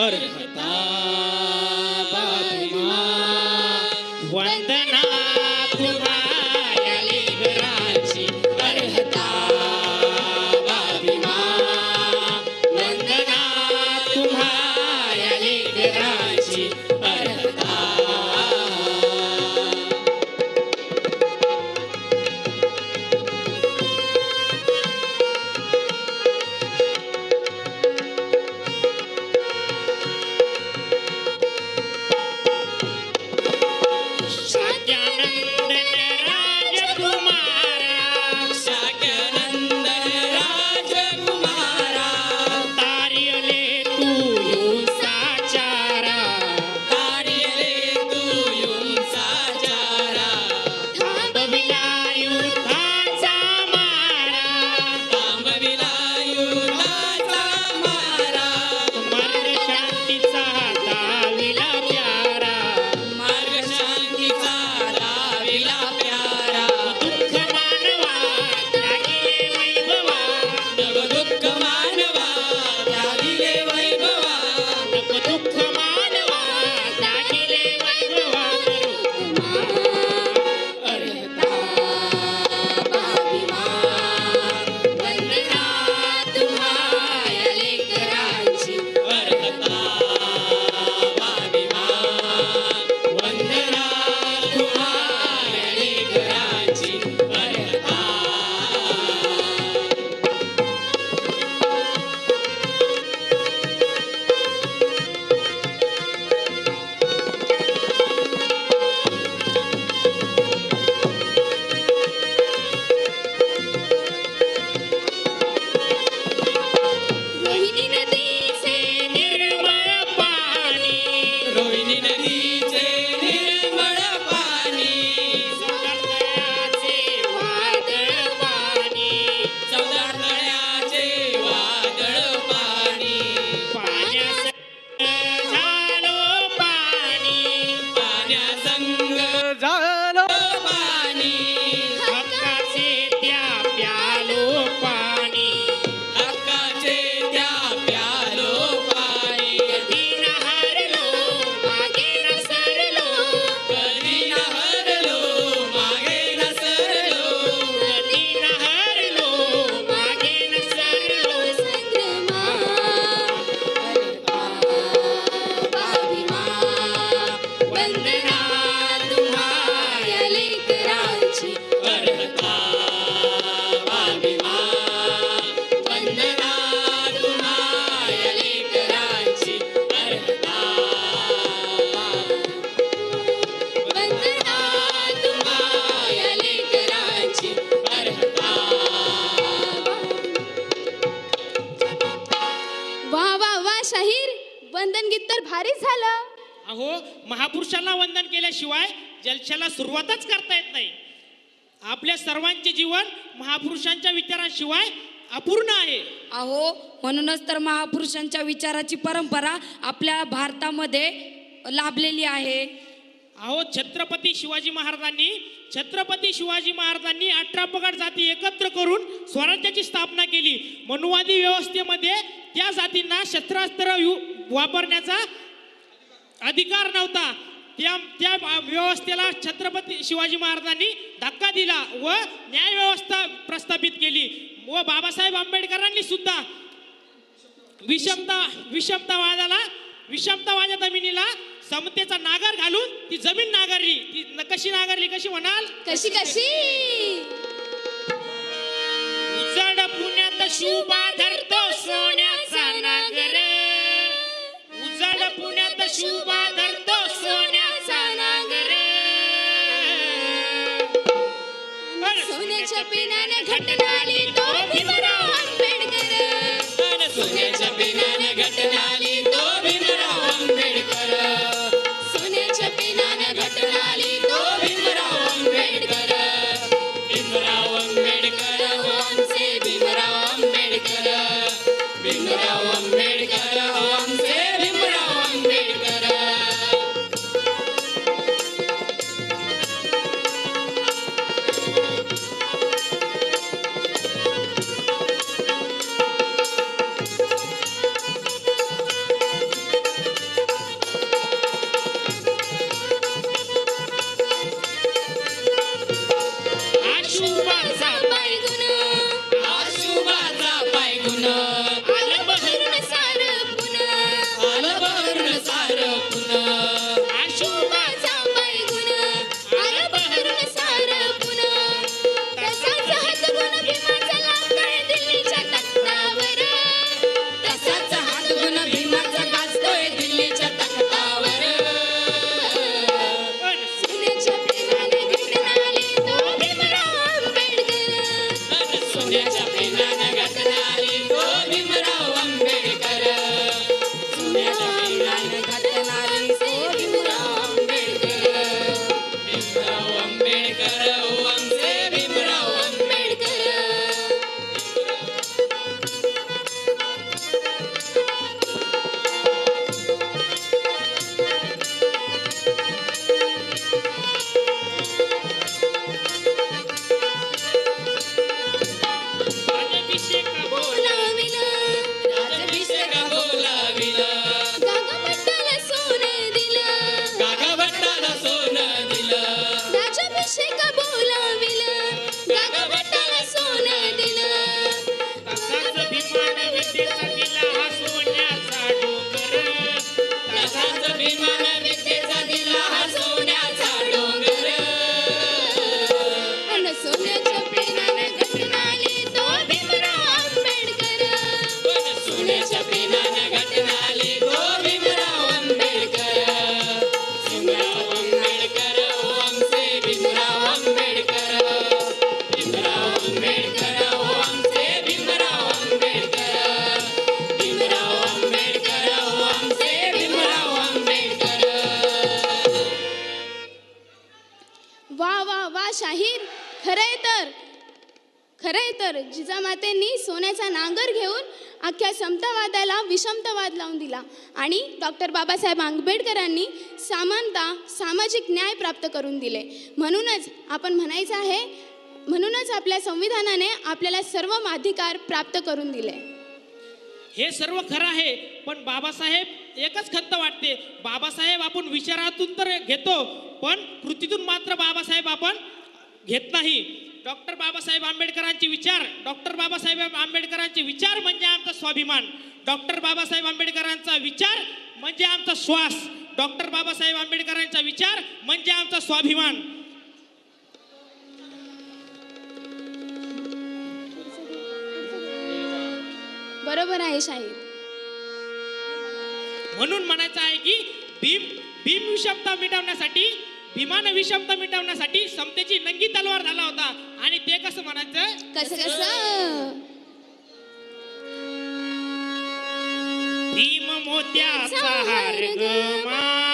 ある。はい वंदन गीत तर भारी झालं. अहो महापुरुषांना वंदन केल्याशिवाय जलशाला सुरुवातच करता येत नाही. आपल्या सर्वांचे जीवन महापुरुषांच्या विचारांशिवाय अपूर्ण आहे. अहो म्हणूनच तर महापुरुषांच्या विचाराची परंपरा आपल्या भारतामध्ये लाभलेली आहे. अहो छत्रपती शिवाजी महाराजांनी छत्रपती शिवाजी महाराजांनी अठरा पगड जाती एकत्र करून स्वराज्याची स्थापना केली. मनुवादी व्यवस्थेमध्ये त्या जातींना शस्त्रास्त्र यु- वापरण्याचा अधिकार नव्हता. त्या त्या व्यवस्थेला छत्रपती शिवाजी महाराजांनी धक्का दिला व न्याय व्यवस्था प्रस्थापित केली. व बाबासाहेब आंबेडकरांनी सुद्धा विषमता विषमतावादाला विषमतावाच्या जमिनीला समतेचा नागर घालून ती जमीन नांगरली. ती कशी नांगरली कशी म्हणाल? कशी कशी? उजड पुण्यात शुभा धरतो सोन्याचा उजड पुण्यात शुभा धरतो सोन्याचा नागर सोन्याच्या पिण्याने घटनाली तो तर जिजामातेंनी सोन्याचा नांगर घेऊन अख्ख्या समतावादाला विषमतावाद लावून दिला आणि डॉक्टर बाबासाहेब आंबेडकरांनी समानता सामाजिक न्याय प्राप्त करून दिले. म्हणूनच आपण म्हणायचं आहे म्हणूनच आपल्या संविधानाने आपल्याला सर्व अधिकार प्राप्त करून दिले. हे सर्व खरं आहे पण बाबासाहेब एकच खंत वाटते. बाबासाहेब आपण विचारातून तर घेतो पण कृतीतून मात्र बाबासाहेब आपण घेत नाही. डॉक्टर बाबासाहेब आंबेडकरांचे विचार डॉक्टर बाबासाहेब आंबेडकरांचे विचार म्हणजे आमचा स्वाभिमान. डॉक्टर बाबासाहेब आंबेडकरांचा विचार म्हणजे आमचा श्वास. डॉक्टर बाबासाहेब आंबेडकरांचा विचार म्हणजे आमचा स्वाभिमान. बरोबर आहे शाहीर म्हणून म्हणायचं आहे की भीम भीम विषमता मिटवण्यासाठी भीमानं विषमता मिटवण्यासाठी समतेची नंगी तलवार झाला होता. आणि ते कसं म्हणायचं? कसं कसं? भीम मोत्याचा हार ग माय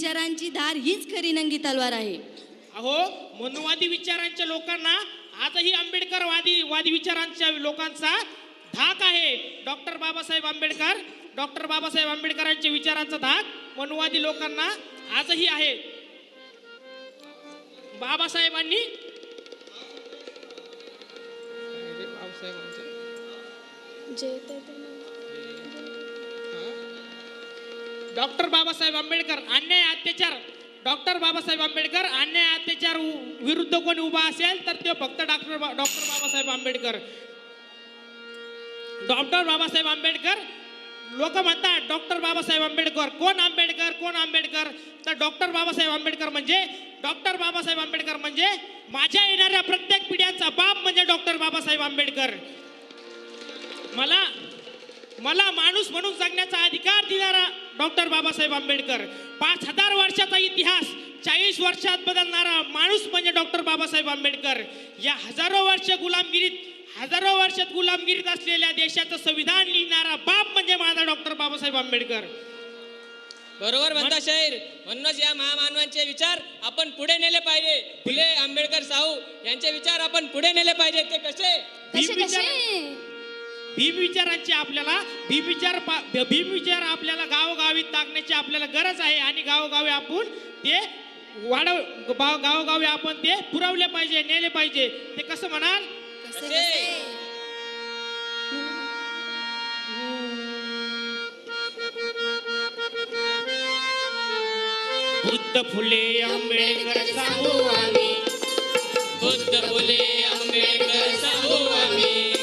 विचारांची धार हीच खरी नंगी तलवार आहे. अहो मनुवादी विचारांच्या लोकांना आजही आंबेडकरवादी वादी विचारांच्या लोकांचा धाक आहे. डॉक्टर बाबासाहेब आंबेडकर डॉक्टर बाबासाहेब आंबेडकरांच्या विचारांचा धाक मनुवादी लोकांना आजही आहे. बाबासाहेबांनी जे डॉक्टर बाबासाहेब आंबेडकर अन्याय अत्याचार डॉक्टर बाबासाहेब आंबेडकर अन्याय अत्याचार विरुद्ध कोणी उभा असेल तर ते फक्त डॉक्टर बा- डॉक्टर बाबासाहेब आंबेडकर. डॉक्टर बाबासाहेब आंबेडकर लोक म्हणतात डॉक्टर बाबासाहेब आंबेडकर. कोण आंबेडकर? कोण आंबेडकर? तर डॉक्टर बाबासाहेब आंबेडकर म्हणजे डॉक्टर बाबासाहेब आंबेडकर म्हणजे माझ्या येणाऱ्या प्रत्येक पिढ्यांचा बाप म्हणजे डॉक्टर बाबासाहेब आंबेडकर. मला मला माणूस म्हणून जगण्याचा अधिकार दिणारा डॉक्टर बाबासाहेब आंबेडकर. पाच हजार वर्षाचा इतिहास चाळीस वर्षात बदलणारा माणूस म्हणजे डॉक्टर बाबासाहेब आंबेडकर. या हजारो वर्ष गुलामगिरीत हजारो वर्षात गुलामगिरीत असलेल्या देशाचं संविधान लिहिणारा बाप म्हणजे माझा डॉक्टर बाबासाहेब आंबेडकर. बरोबर म्हणता शाहीर. म्हणूनच या महामानवांचे विचार आपण पुढे नेले पाहिजे. फुले आंबेडकर साहू यांचे विचार आपण पुढे नेले पाहिजे. ते कसे? कसे भीम विचार कसे भीम विचारांची आपल्याला भीम विचार पा- भीम विचार आपल्याला गावोगावी टाकण्याची आपल्याला गरज आहे आणि गावोगावी आपण ते वाढव गाव- गावोगावी आपण ते पुरवले पाहिजे नेले पाहिजे. ते कसं म्हणाल? बुद्ध फुले आंबेडकर सांगू आम्ही. बुद्ध फुले आंबेडकर साहू आम्ही.